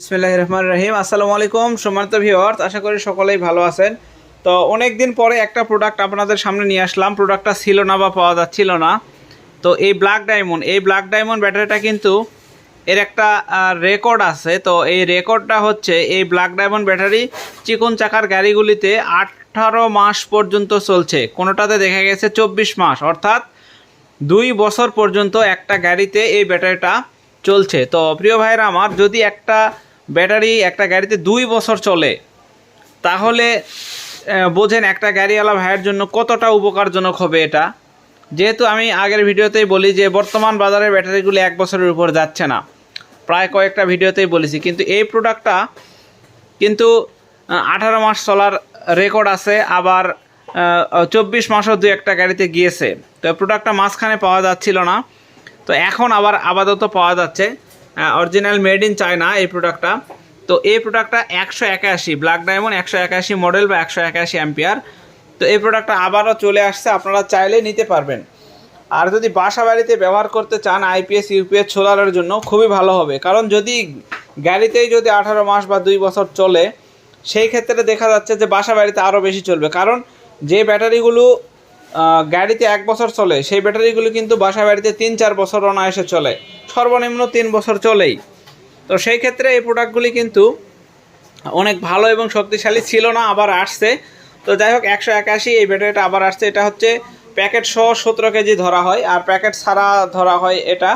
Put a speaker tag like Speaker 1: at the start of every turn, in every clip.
Speaker 1: বিসমিল্লাহ রহমান রহিম আসসালামু আলাইকুম সম্মানিত ভিওয়ার্স আশা করি সকলেই ভালো আছেন। তো অনেক দিন পরে একটা প্রোডাক্ট আপনাদের সামনে নিয়ে আসলাম। প্রোডাক্টটা ছিল না বা পাওয়া যাচ্ছিল না। তো এই ব্ল্যাক ডায়মন্ড এই ব্ল্যাক ডায়মন্ড ব্যাটারিটা কিন্তু এর একটা রেকর্ড আছে। তো এই রেকর্ডটা হচ্ছে এই ব্ল্যাক ডায়মন্ড ব্যাটারি চিকন চাকার গাড়িগুলিতে আঠারো মাস পর্যন্ত চলছে। কোনোটাতে দেখা গেছে চব্বিশ মাস। অর্থাৎ দুই বছর পর্যন্ত একটা গাড়িতে এই ব্যাটারিটা চলছে। তো প্রিয় ভাইরা আমার, যদি একটা ব্যাটারি একটা গাড়িতে দুই বছর চলে। তাহলে বোঝেন একটা গাড়িওয়ালা ভাইয়ের জন্য কতটা উপকারজনক হবে এটা। যেহেতু আমি আগের ভিডিওতেই বলি যে, বর্তমান বাজারে ব্যাটারিগুলি এক বছরের উপর যাচ্ছে না। প্রায় কয়েকটা ভিডিওতেই বলেছি। কিন্তু এই প্রোডাক্টটা কিন্তু আঠারো মাস চলার রেকর্ড আছে, আবার চব্বিশ মাসও দু একটা গাড়িতে গিয়েছে। তো প্রোডাক্টটা মাঝখানে পাওয়া যাচ্ছিল না। তো এখন আবার আপাতত পাওয়া যাচ্ছে। অরিজিনাল মেড ইন চায়না এই প্রোডাক্টটা তো এই প্রোডাক্টটা একশো একাশি ব্ল্যাক ডায়মন্ড একশো একাশি মডেল বা একশো একাশি অ্যাম্পিয়ার তো এই প্রোডাক্টটা আবারও চলে আসছে, আপনারা চাইলে নিতে পারবেন। আর যদি বাসা বাড়িতে ব্যবহার করতে চান আইপিএস ইউপিএস সোলারের জন্য, খুবই ভালো হবে। কারণ যদি গাড়িতেই যদি আঠারো মাস বা দুই বছর চলে, সেই ক্ষেত্রে দেখা যাচ্ছে যে বাসা বাড়িতে আরও বেশি চলবে। কারণ যে ব্যাটারিগুলো গাড়িতে এক বছর চলে। সেই ব্যাটারিগুলো কিন্তু বাসা বাড়িতে তিন, চার বছর অনায়াসে চলে। সর্বনিম্ন তিন বছর চলেই। তো সেই ক্ষেত্রে এই প্রোডাক্টগুলি কিন্তু অনেক ভালো এবং শক্তিশালী ছিল না, আবার আসছে। তো যাই হোক, একশো একাশি এই ব্যাটারিটা আবার আসছে। এটা হচ্ছে প্যাকেট সহ সতেরো কেজি ধরা হয়, আর প্যাকেট ছাড়া ধরা হয় এটা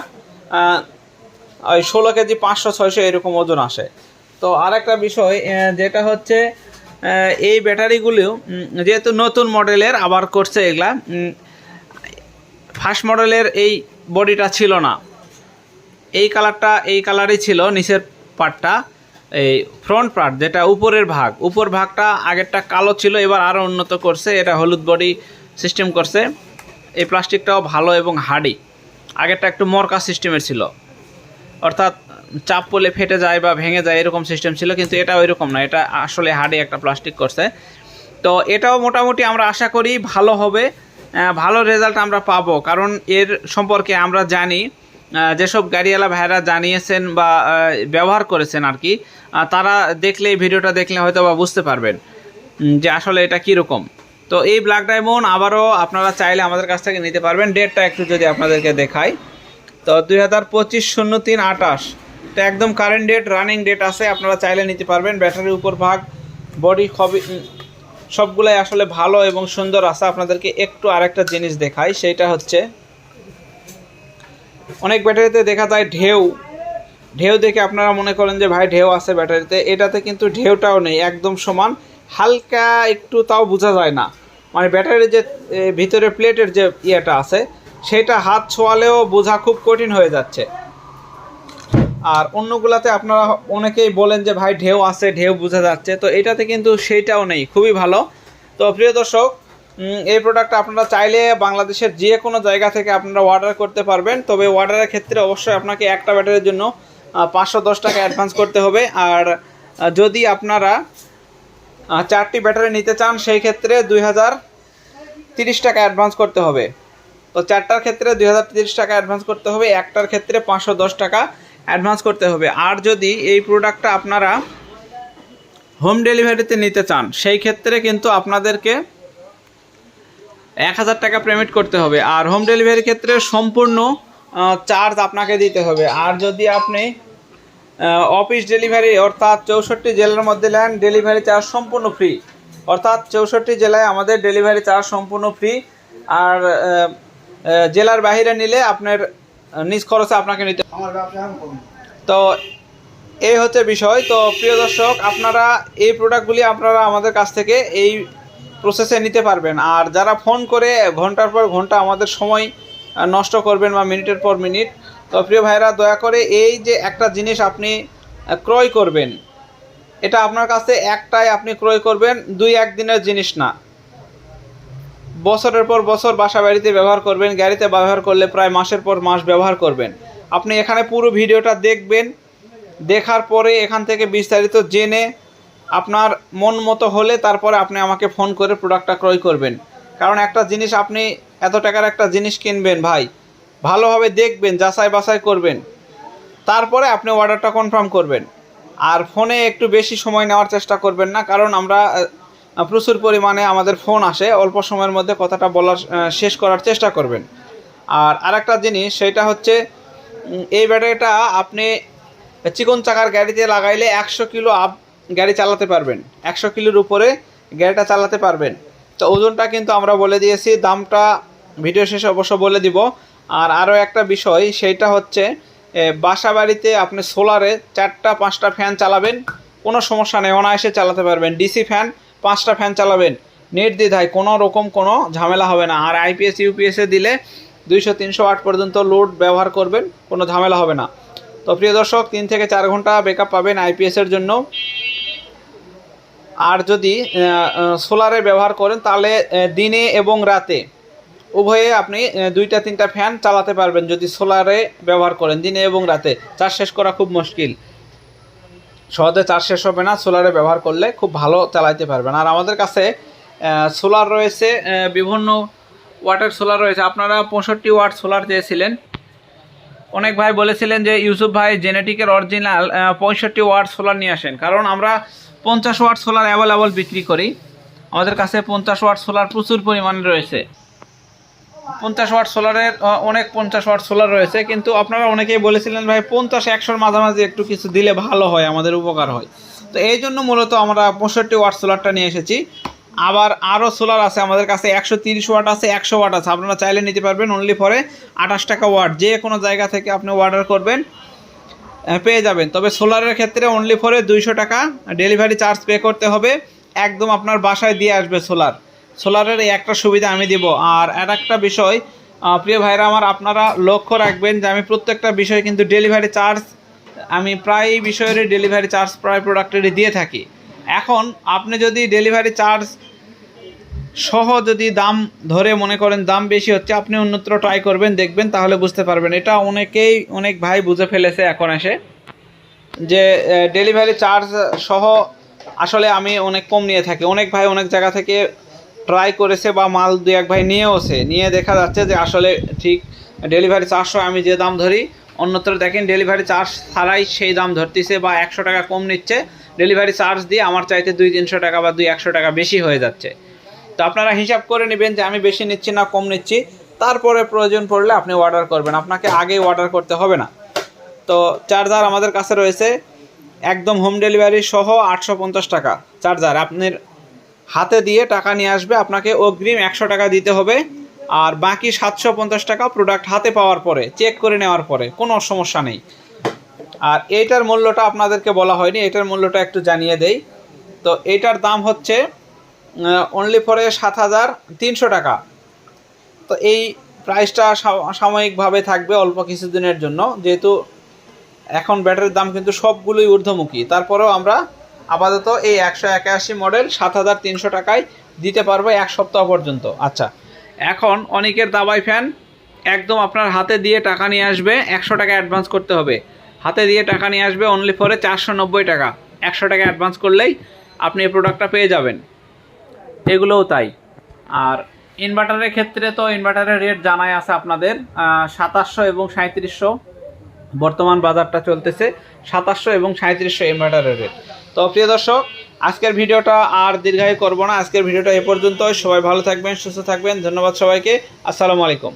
Speaker 1: ওই ষোলো কেজি পাঁচশো, ছয়শো এরকম ওজন আসে। তো আরেকটা বিষয় যেটা হচ্ছে এই ব্যাটারিগুলো যেহেতু নতুন মডেলের আবার করছে এগুলা ফার্স্ট মডেলের এই বডিটা ছিল না। এই কালারটা এই কালারই ছিল নিচের পার্টটা এই ফ্রন্ট পার্ট যেটা উপরের ভাগ। উপর ভাগটা আগেরটা কালো ছিল, এবার আরও উন্নত করছে, এটা হলুদ বডি সিস্টেম করছে। এই প্লাস্টিকটাও ভালো এবং হার্ডি আগেরটা একটু মরকা সিস্টেমের ছিল। অর্থাৎ চাপ পড়লে ফেটে যায় বা ভেঙে যায় এরকম সিস্টেম ছিল, কিন্তু এটা ওই রকম না। এটা আসলে হার্ডি একটা প্লাস্টিক করছে। তো এটাও মোটামুটি আমরা আশা করি ভালো হবে। ভালো রেজাল্ট আমরা পাবো। কারণ এর সম্পর্কে আমরা জানি যেসব গাড়িওয়ালা ভাইরা জানিয়েছেন বা ব্যবহার করেছেন আর কি তারা দেখলে ভিডিওটা দেখলে হয়তো বা বুঝতে পারবেন যে আসলে এটা কীরকম। তো এই ব্ল্যাক ডায়মন্ড আবারও আপনারা চাইলে আমাদের কাছ থেকে নিতে পারবেন। ডেটটা একটু যদি আপনাদেরকে দেখাই। তো দুই হাজার পঁচিশ শূন্য তিন আঠাশ। তো একদম কারেন্ট ডেট রানিং ডেট আছে, আপনারা চাইলে নিতে পারবেন। ব্যাটারির উপর ভাগ বডি খবি সবগুলাই আসলে ভালো এবং সুন্দর আছে। আপনাদেরকে একটু আরেকটা জিনিস দেখাই, সেইটা হচ্ছে, অনেক ব্যাটারিতে দেখা যায় ঢেউ। ঢেউ দেখে আপনারা মনে করেন যে, ভাই, ঢেউ আছে ব্যাটারিতে। এটাতে কিন্তু ঢেউটাও নেই, একদম সমান। হালকা একটু তাও বোঝা যায় না। মানে ব্যাটারির যে ভিতরে প্লেটের যে ইয়েটা আছে, সেটা হাত ছোঁয়ালেও বোঝা খুব কঠিন হয়ে যাচ্ছে। আর অন্যগুলাতে আপনারা অনেকেই বলেন যে, ভাই, ঢেউ আছে, ঢেউ বোঝা যাচ্ছে। তো এটাতে কিন্তু সেইটাও নেই, খুবই ভালো। তো প্রিয় দর্শক এই প্রোডাক্টটা আপনারা চাইলে বাংলাদেশের যে কোনো জায়গা থেকে আপনারা অর্ডার করতে পারবেন। তবে অর্ডারের ক্ষেত্রে অবশ্যই আপনাকে একটা ব্যাটারির জন্য পাঁচশো দশ টাকা অ্যাডভান্স করতে হবে। আর যদি আপনারা চারটি ব্যাটারি নিতে চান, সেই ক্ষেত্রে দুই হাজার তিরিশ টাকা অ্যাডভান্স করতে হবে। তো চারটার ক্ষেত্রে দুই হাজার তিরিশ টাকা অ্যাডভান্স করতে হবে, একটার ক্ষেত্রে পাঁচশো দশ টাকা। অ্যাডভান্স করতে হবে। আর যদি এই প্রোডাক্টটা আপনারা হোম ডেলিভারিতে নিতে চান, সেই ক্ষেত্রে কিন্তু আপনাদেরকে এক হাজার টাকা পেমেন্ট করতে হবে। আর হোম ডেলিভারির ক্ষেত্রে সম্পূর্ণ চার্জ আপনাকে দিতে হবে। আর যদি আপনি অফিস ডেলিভারি অর্থাৎ চৌষট্টি জেলার মধ্যে নেন ডেলিভারি চার্জ সম্পূর্ণ ফ্রি অর্থাৎ চৌষট্টি জেলায় আমাদের ডেলিভারি চার্জ সম্পূর্ণ ফ্রি আর জেলার বাইরে নিলে আপনার নিজ খরচে আপনাকে নিতে তো এই হচ্ছে বিষয়। তো প্রিয় দর্শক আপনারা এই প্রোডাক্টগুলি আপনারা আমাদের কাছ থেকে এই প্রসেসে নিতে পারবেন। আর যারা ফোন করে ঘণ্টার পর ঘণ্টা আমাদের সময় নষ্ট করবেন বা মিনিটের পর মিনিট তো প্রিয় ভাইরা দয়া করে এই যে একটা জিনিস আপনি ক্রয় করবেন এটা আপনার কাছে একটাই আপনি ক্রয় করবেন দুই একদিনের জিনিস না। বছরের পর বছর বাসা বাড়িতে ব্যবহার করবেন, গাড়িতে ব্যবহার করলে প্রায় মাসের পর মাস ব্যবহার করবেন। আপনি এখানে পুরো ভিডিওটা দেখবেন, দেখার পরে এখান থেকে বিস্তারিত জেনে আপনার মন মতো হলে তারপরে আপনি আমাকে ফোন করে প্রোডাক্টটা ক্রয় করবেন। কারণ একটা জিনিস আপনি এত টাকার একটা জিনিস কিনবেন ভাই, ভালোভাবে দেখবেন, যাচাই বাছাই করবেন। তারপরে আপনি অর্ডারটা কনফার্ম করবেন। আর ফোনে একটু বেশি সময় নেওয়ার চেষ্টা করবেন না, কারণ আমরা প্রচুর পরিমাণে আমাদের ফোন আসে। অল্প সময়ের মধ্যে কথাটা বলার শেষ করার চেষ্টা করবেন। আর আরেকটা জিনিস, সেটা হচ্ছে এই ব্যাটারিটা আপনি চিকন চাকার গাড়িতে লাগাইলে একশো কিলো আপ গাড়ি চালাতে পারবেন। একশো কিলোর উপরে গাড়িটা চালাতে পারবেন। তো ওজনটা কিন্তু আমরা বলে দিয়েছি, দামটা ভিডিও শেষে অবশ্য বলে দিব। আর আরও একটা বিষয় সেইটা হচ্ছে বাসা বাড়িতে আপনি সোলারে চারটা, পাঁচটা ফ্যান চালাবেন। কোনো সমস্যা নেই, অনায়াসে চালাতে পারবেন। ডিসি ফ্যান পাঁচটা ফ্যান চালাবেন। নির্দ্বিধায় কোনো রকম কোনো ঝামেলা হবে না। আর আইপিএস ইউপিএসে দিলে দুইশো, তিনশো আট পর্যন্ত লোড ব্যবহার করবেন, কোনো ঝামেলা হবে না। তো প্রিয় দর্শক, তিন থেকে চার ঘণ্টা ব্যাকআপ পাবেন আইপিএসের জন্য। আর যদি সোলারে ব্যবহার করেন, তাহলে দিনে এবং রাতে উভয়ে আপনি দুইটা, তিনটা ফ্যান চালাতে পারবেন যদি সোলারে ব্যবহার করেন, দিনে এবং রাতে। চার্জ শেষ করা খুব মুশকিল। সহজে চার্জ শেষ হবে না, সোলারে ব্যবহার করলে খুব ভালো চালাইতে পারবেন। আর আমাদের কাছে সোলার রয়েছে বিভিন্ন ওয়াটের সোলার রয়েছে। আপনারা পঁয়ষট্টি ওয়াট সোলার চেয়েছিলেন। অনেক ভাই বলেছিলেন যে, ইউসুফ ভাই জেনেটিকের অরিজিনাল পঁয়ষট্টি ওয়াট সোলার নিয়ে আসেন। কারণ আমরা পঞ্চাশ ওয়াট সোলার অ্যাভেলেবল বিক্রি করি। আমাদের কাছে পঞ্চাশ ওয়াট সোলার প্রচুর পরিমাণে রয়েছে। পঞ্চাশ ওয়াট সোলারের অনেক পঞ্চাশ ওয়াট সোলার রয়েছে, কিন্তু আপনারা অনেকেই বলেছিলেন, ভাই, পঞ্চাশ, একশোর মাঝামাঝি একটু কিছু দিলে ভালো হয়, আমাদের উপকার হয়। তো এই জন্য মূলত আমরা পঁয়ষট্টি ওয়াট সোলারটা নিয়ে এসেছি। আবার আরও সোলার আছে আমাদের কাছে, একশো তিরিশ ওয়াট আছে, একশো ওয়াট আছে। আপনারা চাইলে নিতে পারবেন অনলি ফরে আঠাশ টাকা ওয়াট। যে কোনো জায়গা থেকে আপনি অর্ডার করবেন পেয়ে যাবেন। তবে সোলারের ক্ষেত্রে অনলি ফরে দুইশো টাকা। ডেলিভারি চার্জ পে করতে হবে। একদম আপনার বাসায় দিয়ে আসবে সোলার। সোলারের এই একটা সুবিধা আমি দিব। আর আর একটা বিষয় প্রিয় ভাইরা আমার, আপনারা লক্ষ্য রাখবেন যে আমি প্রত্যেকটা বিষয় কিন্তু ডেলিভারি চার্জ আমি প্রায় বিষয়েরই ডেলিভারি চার্জ প্রায় প্রোডাক্টেরই দিয়ে থাকি। এখন আপনি যদি ডেলিভারি চার্জ সহ যদি দাম ধরে মনে করেন, দাম বেশি হচ্ছে, আপনি অন্যত্র ট্রাই করবেন, দেখবেন, তাহলে বুঝতে পারবেন। এটা অনেকেই, অনেক ভাই বুঝে ফেলেছে এখন এসে যে ডেলিভারি চার্জ সহ আসলে আমি অনেক কম নিয়ে থাকি। অনেক ভাই অনেক জায়গা থেকে ট্রাই করেছে বা মাল দু এক ভাই নিয়েওছে, নিয়ে দেখা যাচ্ছে যে আসলে ঠিক ডেলিভারি সহ আমি যে দাম ধরি, অন্যত্র দেখেন ডেলিভারি চার্জ ছাড়াই সেই দাম ধরতেছে বা একশো টাকা কম নিচ্ছে ডেলিভারি চার্জ দিয়ে আমার চাইতে দুই তিনশো টাকা বা দুই একশো টাকা বেশি হয়ে যাচ্ছে। তো আপনারা হিসাব করে নেবেন যে আমি বেশি নিচ্ছি না কম নিচ্ছি, তারপরে প্রয়োজন পড়লে আপনি অর্ডার করবেন, আপনাকে আগেই অর্ডার করতে হবে না। তো চার্জার আমাদের কাছে রয়েছে, একদম হোম ডেলিভারি সহ আটশো পঞ্চাশ টাকা চার্জার আপনার হাতে দিয়ে টাকা নিয়ে আসবে। আপনাকে অগ্রিম একশো টাকা দিতে হবে। আর বাকি সাতশো পঞ্চাশ টাকা প্রোডাক্ট হাতে পাওয়ার পরে চেক করে নেওয়ার পরে, কোনো সমস্যা নেই। আর এইটার মূল্যটা আপনাদেরকে বলা হয়নি এটার মূল্যটা একটু জানিয়ে দেই। তো এইটার দাম হচ্ছে অনলি ফরে সাত হাজার তিনশো টাকা। তো এই প্রাইসটা সাময়িকভাবে থাকবে অল্প কিছুদিনের জন্য। যেহেতু এখন ব্যাটারির দাম কিন্তু সবগুলোই ঊর্ধ্বমুখী। তারপরেও আমরা আপাতত এই একশো একাশি মডেল সাত হাজার তিনশো টাকায় দিতে পারব এক সপ্তাহ পর্যন্ত। আচ্ছা এখন অনেকের দাবাই ফ্যান একদম আপনার হাতে দিয়ে টাকা নিয়ে আসবে, একশো টাকা অ্যাডভান্স করতে হবে। হাতে দিয়ে টাকা নিয়ে আসবে অনলি ফরে চারশো নব্বই টাকা। একশো টাকা অ্যাডভান্স করলেই আপনি এই প্রোডাক্টটা পেয়ে যাবেন। এগুলোও তাই। আর ইনভার্টারের ক্ষেত্রে তো ইনভার্টারের রেট জানাই আছে আপনাদের সাতাশশো এবং সাঁত্রিশশো বর্তমান বাজারটা চলতেছে সাতাশশো এবং সাঁত্রিশশো ইনভার্টারের রেট তো প্রিয় দর্শক, আজকের ভিডিওটা আর দীর্ঘায়ু করব না। আজকের ভিডিওটা এ পর্যন্ত সবাই ভালো থাকবেন, সুস্থ থাকবেন। ধন্যবাদ সবাইকে। আসসালামু আলাইকুম।